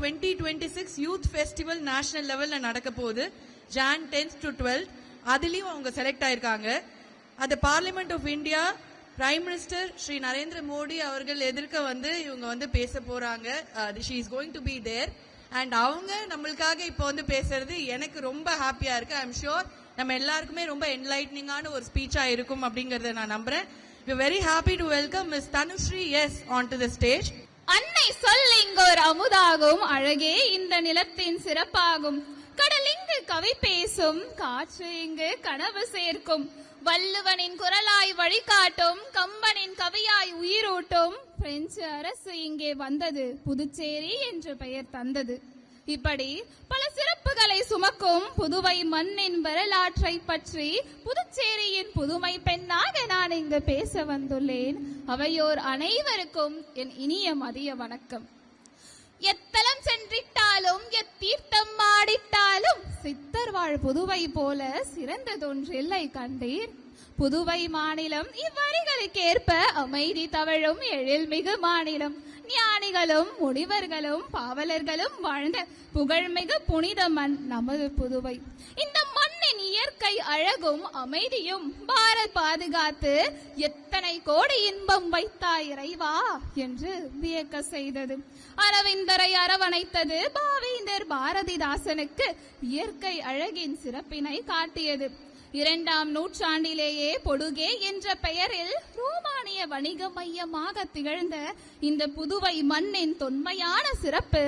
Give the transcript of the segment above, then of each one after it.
Twenty twenty six youth festival national லெவலில் நடக்க போகுது. ஜான் டென்த் டு டுவெல்த் அதுலேயும் அவங்க செலக்ட் ஆயிருக்காங்க. அது parliament of India prime minister Shri Narendra Modi அவர்கள் எதிர்க்க வந்து இவங்க வந்து பேச போறாங்க. She is going to be there and அவங்க நம்மளுக்காக இப்போ வந்து பேசுறது எனக்கு ரொம்ப ஹாப்பியா இருக்கு. ஐ எம் ஷுர் நம்ம எல்லாருக்குமே ரொம்ப என்லைட்னிங்கான ஒரு ஸ்பீச்சா இருக்கும் அப்படிங்கறத நான் நம்புறேன். We very happy to welcome miss Tanushree S on to the stage அன்னை சொல் இங்கோர் அமுதாகும் அழகே இந்த நிலத்தின் சிறப்பாகும். கடல் இங்கு கவி பேசும் காற்று இங்கு கனவு சேர்க்கும். வள்ளுவனின் குரலாய் வழிகாட்டும் கம்பனின் கவியாய் உயிரூட்டும். பிரெஞ்சு அரசு இங்கே வந்தது புதுச்சேரி என்று பெயர் தந்தது. இப்படி பல சிறப்புகளை சுமக்கும் புதுவை மண்ணின் வரலாற்றை பற்றி புதுச்சேரியின் புதுமை பெண்ணாக நான் இங்கு பேச வந்துள்ளேன். அவையோர் அனைவருக்கும் என் இனிய மதிய வணக்கம். எத்தலம் சென்றிட்டாலும் எத்தீர்த்தம் ஆடிட்டாலும். சித்தர் வாழ் புதுவை போல சிறந்ததொன்றில்லை கண்டீர். புதுவை மாநிலம் இவ்வரிகளுக்கேற்ப அமைதி தவழும் எழில்மிகு மாநிலம். ஞானிகளும் முனிவர்களும் பாவலர்களும் வாழ்ந்த புகழ்மிகு புனித மண் நமது புதுவை. இந்த மண்ணின் இயற்கை அழகும் அமைதியும் பாரத் பாதுகாத்து எத்தனை கோடி இன்பம் வைத்தாய் இறைவா என்று வியக்க செய்தது. அரவிந்தரை அரவணைத்தது பாவேந்தர் பாரதிதாசனுக்கு இயற்கை அழகின் சிறப்பினை காட்டியது. இரண்டாம் நூற்றாண்டிலேயே பொடுகே என்ற பெயரில் ரோமானிய வணிக மையமாக திகழ்ந்த இந்த புதுவை மண்ணின் தொன்மையான சிறப்பு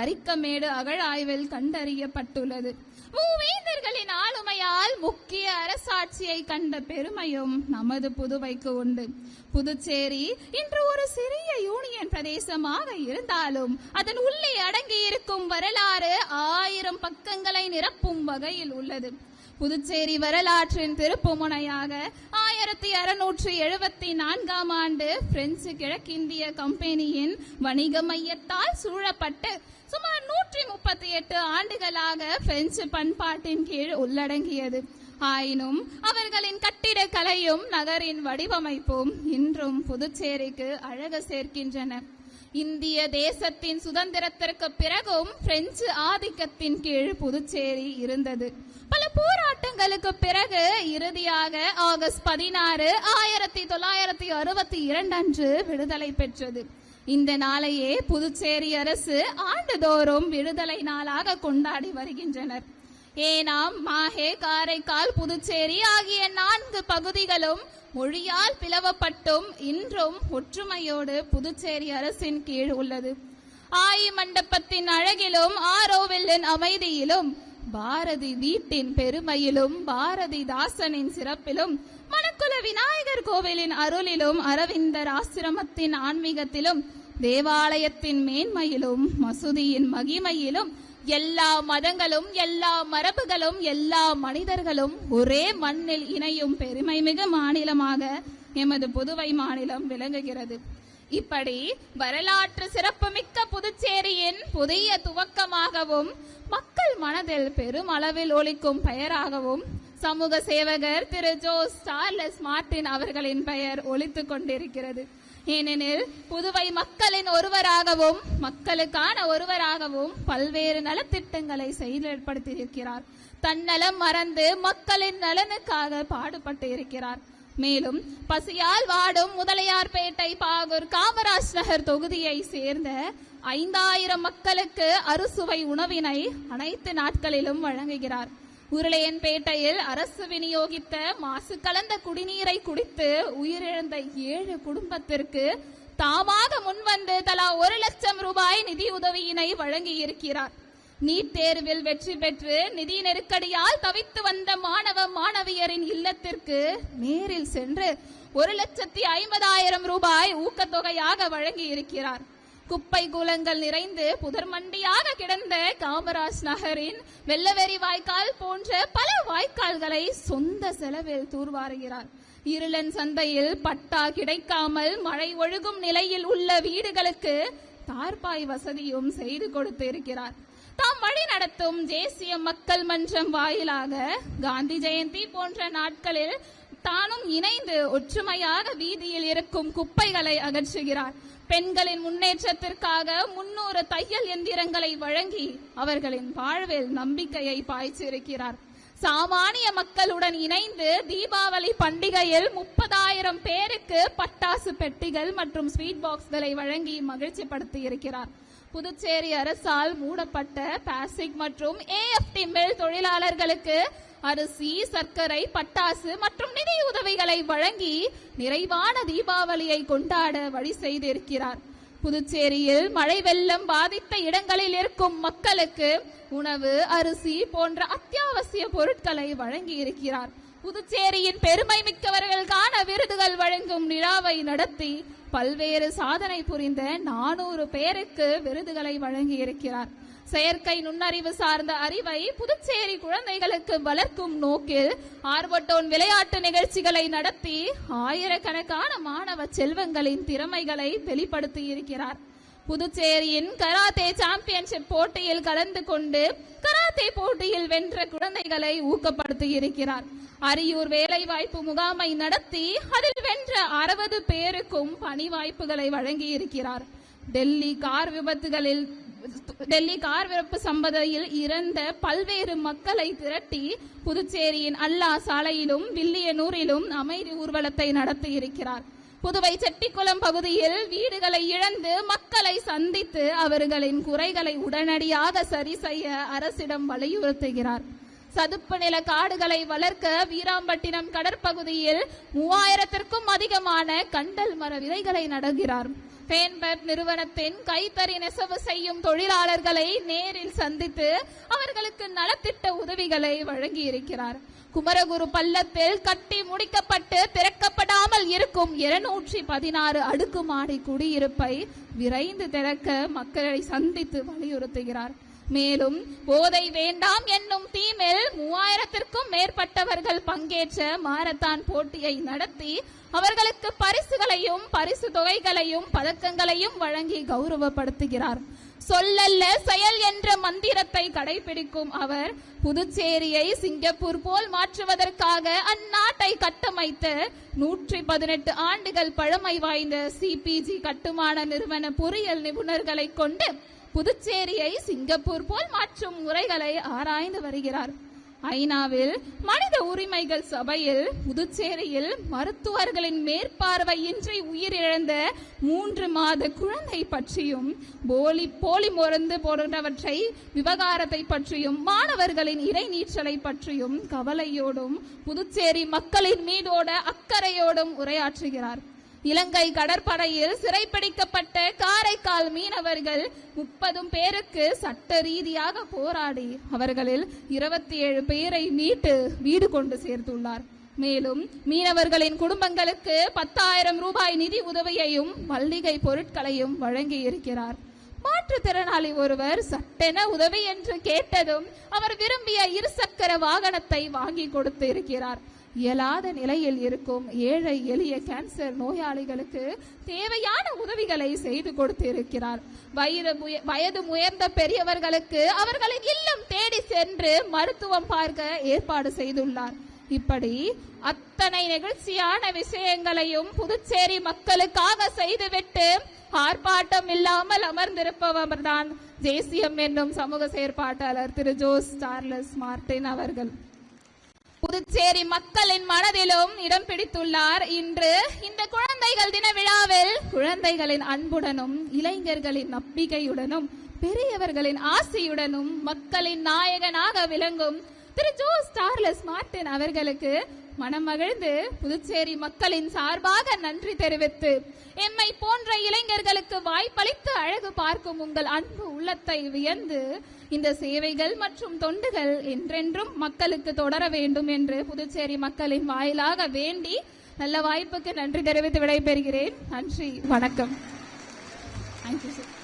அரிக்கமேடு அகழாய்வில் கண்டறியப்பட்டுள்ளது. மூவேந்தர்களின் ஆளுமையால் முக்கிய அரசாட்சியை கண்ட பெருமையும் நமது புதுவைக்கு உண்டு. புதுச்சேரி இன்று ஒரு சிறிய யூனியன் பிரதேசமாக இருந்தாலும் அதன் உள்ளே அடங்கியிருக்கும் வரலாறு ஆயிரம் பக்கங்களை நிரப்பும் வகையில் உள்ளது. புதுச்சேரி வரலாற்றின் திருப்புமுனையாக ஆயிரத்தி அறுநூற்றி எழுபத்தி நான்காம் ஆண்டு பிரெஞ்சு கிழக்கிந்திய கம்பெனியின் வணிக மையத்தால் சூழப்பட்டு சுமார் நூற்றி முப்பத்தி எட்டு ஆண்டுகளாக பிரெஞ்சு பண்பாட்டின் கீழ் உள்ளடங்கியது. ஆயினும் அவர்களின் கட்டிடக்கலையும் நகரின் வடிவமைப்பும் இன்றும் புதுச்சேரிக்கு அழகு சேர்க்கின்றன. இந்திய தேசத்தின் சுதந்திரத்திற்கு பிறகும் பிரெஞ்சு ஆதிக்கத்தின் கீழ் புதுச்சேரி இருந்தது. பல போராட்டங்களுக்கு பிறகு இறுதியாக ஆகஸ்ட் பதினாறு ஆயிரத்தி தொள்ளாயிரத்தி அறுபத்தி இரண்டு அன்று விடுதலை பெற்றது. இந்த நாளையே புதுச்சேரி அரசு ஆண்டுதோறும் விடுதலை நாளாக கொண்டாடி வருகின்றனர். ஏனாம் மாஹே காரைக்கால் புதுச்சேரி ஆகிய நான்கு பகுதிகளும் மொழியால் பிளவப்பட்டும் இன்றும் ஒற்றுமையோடு புதுச்சேரி அரசின் கீழ் உள்ளது. ஆயி மண்டபத்தின் அழகிலும் ஆரோவில்லின் அமைதியிலும் பாரதி வீட்டின் பெருமையிலும் பாரதிதாசனின் சிறப்பிலும் மணக்குல விநாயகர் கோவிலின் அருளிலும் அரவிந்தர் ஆசிரமத்தின் ஆன்மீகத்திலும் தேவாலயத்தின் மேன்மையிலும் மசூதியின் மகிமையிலும் எல்லா மதங்களும் எல்லா மரபுகளும் எல்லா மனிதர்களும் ஒரே மண்ணில் இணையும் பெருமைமிகு மாநிலமாக எமது புதுவை மாநிலம் விளங்குகிறது. இப்படி வரலாற்று சிறப்புமிக்க புதுச்சேரியின் புதிய துவக்கமாகவும் மக்கள் மனதில் பெருமளவில் ஒலிக்கும் பெயராகவும் சமூக சேவகர் திரு ஜோஸ் சார்லஸ் மார்டின் அவர்களின் பெயர் ஒலித்துக் கொண்டிருக்கிறது. ஏனெனில் புதுவை மக்களின் ஒருவராகவும் மக்களுக்கான ஒருவராகவும் பல்வேறு நலத்திட்டங்களை செயல்படுத்தியிருக்கிறார். தன்னலம் மறந்து மக்களின் நலனுக்காக பாடுபட்டு இருக்கிறார் மேலும் பசியால் வாடும் முதலியார்பேட்டை பாகூர் காமராஜ் நகர் தொகுதியை சேர்ந்த ஐந்தாயிரம் மக்களுக்கு அறுசுவை உணவினை அனைத்து நாட்களிலும் வழங்குகிறார். உருளையன்பேட்டையில் அரசு விநியோகித்த மாசு கலந்த குடிநீரை குடித்து உயிரிழந்த ஏழு குடும்பத்திற்கு தாமாக முன்வந்து தலா ஒரு லட்சம் ரூபாய் நிதியுதவியினை வழங்கியிருக்கிறார். நீட் தேர்வில் வெற்றி பெற்று நிதி நெருக்கடியால் தவித்து வந்த மாணவ மாணவியரின் இல்லத்திற்கு நேரில் சென்று ஒரு லட்சத்தி ஐம்பதாயிரம் ரூபாய் ஊக்கத்தொகையாக வழங்கி இருக்கிறார் குப்பை கூலங்கள் நிறைந்து புதர்மண்டியாக கிடந்த காமராஜ் நகரின் வெள்ளவெறி வாய்க்கால் போன்ற பல வாய்க்கால்களை சொந்த செலவில் தூர்வாருகிறார். இருளன் சந்தையில் பட்டா கிடைக்காமல் மழை ஒழுகும் நிலையில் உள்ள வீடுகளுக்கு தார்பாய் வசதியும் செய்து கொடுத்து இருக்கிறார் தாம் வழி நடத்தும் தேசிய மக்கள் மன்றம் வாயிலாக காந்தி ஜெயந்தி போன்ற நாட்களில் தானும் இணைந்து ஒற்றுமையாக வீதியில் இருக்கும் குப்பைகளை அகற்றுகிறார். பெண்களின் முன்னேற்றத்திற்காக முன்னூறு தையல் எந்திரங்களை வழங்கி அவர்களின் வாழ்வில் நம்பிக்கையை பாய்ச்சிருக்கிறார் சாமானிய மக்களுடன் இணைந்து தீபாவளி பண்டிகையில் முப்பதாயிரம் பேருக்கு பட்டாசு பெட்டிகள் மற்றும் ஸ்வீட் பாக்ஸ்களை வழங்கி மகிழ்ச்சிப்படுத்தி இருக்கிறார் புதுச்சேரி அரசால் மூடப்பட்ட பாசிக் மற்றும் ஏஎஃப்டி மில் தொழிலாளர்களுக்கு அரிசி சர்க்கரை பட்டாசு மற்றும் நிதி உதவிகளை வழங்கி நிறைவான தீபாவளியை கொண்டாட வழி செய்திருக்கிறார். புதுச்சேரியில் மழை வெள்ளம் பாதித்த இடங்களில் இருக்கும் மக்களுக்கு உணவு அரிசி போன்ற அத்தியாவசிய பொருட்களை வழங்கி இருக்கிறார் புதுச்சேரியின் பெருமை மிக்கவர்களுக்கான விருதுகள் வழங்கும் விழாவை நடத்தி பல்வேறு சாதனை புரிந்த நானூறு பேருக்கு விருதுகளை வழங்கி இருக்கிறார் செயற்கை நுண்ணறிவு சார்ந்த அறிவை புதுச்சேரி குழந்தைகளுக்கு வளர்க்கும் நோக்கில் ஆர்வட்டோன் விளையாட்டு நிகழ்ச்சிகளை நடத்தி ஆயிரக்கணக்கான மாணவ செல்வங்களின் திறமைகளை வெளிப்படுத்தி இருக்கிறார் புதுச்சேரியின் கராத்தே சாம்பியன்ஷிப் போட்டியில் கலந்து கொண்டு கராத்தே போட்டியில் வென்ற குழந்தைகளை ஊக்கப்படுத்தி இருக்கிறார் அரியூர் வேலைவாய்ப்பு முகாமை நடத்தி அதில் வென்ற அறுபது பேருக்கும் பணி வாய்ப்புகளை வழங்கி இருக்கிறார் டெல்லி கார் விபத்துகளில் டெல்லி கார் விபத்து சம்பதையில் இறந்த பல்வேறு மக்களை திரட்டி புதுச்சேரியின் அல்லா சாலையிலும் வில்லியனூரிலும் அமைதி ஊர்வலத்தை நடத்தி இருக்கிறார் புதுவை செட்டிக்குளம் பகுதியில் வீடுகளை இழந்து மக்களை சந்தித்து அவர்களின் குறைகளை உடனடியாக சரி செய்ய அரசிடம் வலியுறுத்துகிறார். சதுப்பு நில காடுகளை வளர்க்க வீராம்பட்டினம் கடற்பகுதியில் மூவாயிரத்திற்கும் அதிகமான கண்டல் மர விதைகளை நடுகிறார். பேன்பர்ட் நிறுவனத்தின் கைத்தறி நெசவு செய்யும் தொழிலாளர்களை நேரில் சந்தித்து அவர்களுக்கு நலத்திட்ட உதவிகளை வழங்கி இருக்கிறார் குமரகுரு பள்ளத்தில் கட்டி முடிக்கப்பட்டு திறக்கப்படாமல் இருக்கும் இருநூற்றி பதினாறு அடுக்குமாடி குடியிருப்பை விரைந்து திறக்க மக்களை சந்தித்து வலியுறுத்துகிறார். மேலும் போதை வேண்டாம் என்னும் தீமில் மூவாயிரத்திற்கும் மேற்பட்டவர்கள் பங்கேற்ற மாரத்தான் போட்டியை நடத்தி அவர்களுக்கு பரிசுகளையும் பரிசு தொகைகளையும் பதக்கங்களையும் வழங்கி கௌரவப்படுத்துகிறார். சொல்லல்ல செயல் என்ற மந்திரத்தை கடைபிடிக்கும் அவர் புதுச்சேரியை சிங்கப்பூர் போல் மாற்றுவதற்காக அந்நாட்டை கட்டமைத்த நூற்றி பதினெட்டு ஆண்டுகள் பழமை வாய்ந்த சிபிஜி கட்டுமான நிறுவன பொறியியல் நிபுணர்களை கொண்டு புதுச்சேரியை சிங்கப்பூர் போல் மாற்றும் முறைகளை ஆராய்ந்து வருகிறார். ஐநாவில் மனித உரிமைகள் சபையில் புதுச்சேரியில் மருத்துவர்களின் மேற்பார்வையின்றி உயிரிழந்த மூன்று மாத குழந்தை பற்றியும் போலி போலி மருந்து போன்றவற்றை விவகாரத்தை பற்றியும் மாணவர்களின் இறைநீச்சலை பற்றியும் கவலையோடும் புதுச்சேரி மக்களின் மீதோட அக்கறையோடும் உரையாற்றுகிறார். இலங்கை கடற்படையில் சிறைப்பிடிக்கப்பட்ட காரைக்கால் மீனவர்கள் முப்பதும் பேருக்கு சட்ட ரீதியாக போராடி அவர்களில் இருபத்தி ஏழு பேரை மீட்டு வீடு கொண்டு சேர்த்துள்ளார். மேலும் மீனவர்களின் குடும்பங்களுக்கு பத்தாயிரம் ரூபாய் நிதி உதவியையும் மல்லிகை பொருட்களையும் வழங்கி இருக்கிறார் மாற்றுத்திறனாளி ஒருவர் சட்டென உதவி என்று கேட்டதும் அவர் விரும்பிய இருசக்கர வாகனத்தை வாங்கி கொடுத்து இருக்கிறார். இயலாத நிலையில் இருக்கும் ஏழை எளிய கேன்சர் நோயாளிகளுக்கு தேவையான உதவிகளை செய்து கொடுத்திருக்கிறார். வயது முய- வயது முயர்ந்த பெரியவர்களுக்கு அவர்களின் இல்லம் தேடி சென்று மருத்துவம் பார்க்க ஏற்பாடு செய்துள்ளார். இப்படி அத்தனை நெகிழ்ச்சியான விஷயங்களையும் புதுச்சேரி மக்களுக்காக செய்துவிட்டு ஆர்ப்பாட்டம் இல்லாமல் அமர்ந்திருப்பவர்தான் தேசியம் என்னும் சமூக செயற்பாட்டாளர் திரு ஜோஸ் சார்லஸ் மார்டின் அவர்கள். புதுச்சேரி மக்களின் மனதிலும் இடம் பிடித்துள்ளார். இன்று இந்த குழந்தைகள் தின விழாவில் குழந்தைகளின் அன்புடனும் இளைஞர்களின் நம்பிக்கையுடனும் பெரியவர்களின் ஆசையுடனும் மக்களின் நாயகனாக விளங்கும் திரு ஜோஸ் சார்லஸ் மார்டின் அவர்களுக்கு மனமகிழ்ந்து புதுச்சேரி மக்களின் சார்பாக நன்றி தெரிவித்து எம்மை போன்ற இளைஞர்களுக்கு வாய்ப்பளித்து அழகு பார்க்கும் உங்கள் அன்பு உள்ளத்தை வியந்து இந்த சேவைகள் மற்றும் தொண்டுகள் என்றென்றும் மக்களுக்கு தொடர வேண்டும் என்று புதுச்சேரி மக்களின் வாயிலாக வேண்டி நல்ல வாய்ப்புக்கு நன்றி தெரிவித்து விடைபெறுகிறேன். நன்றி. வணக்கம். Thank you sir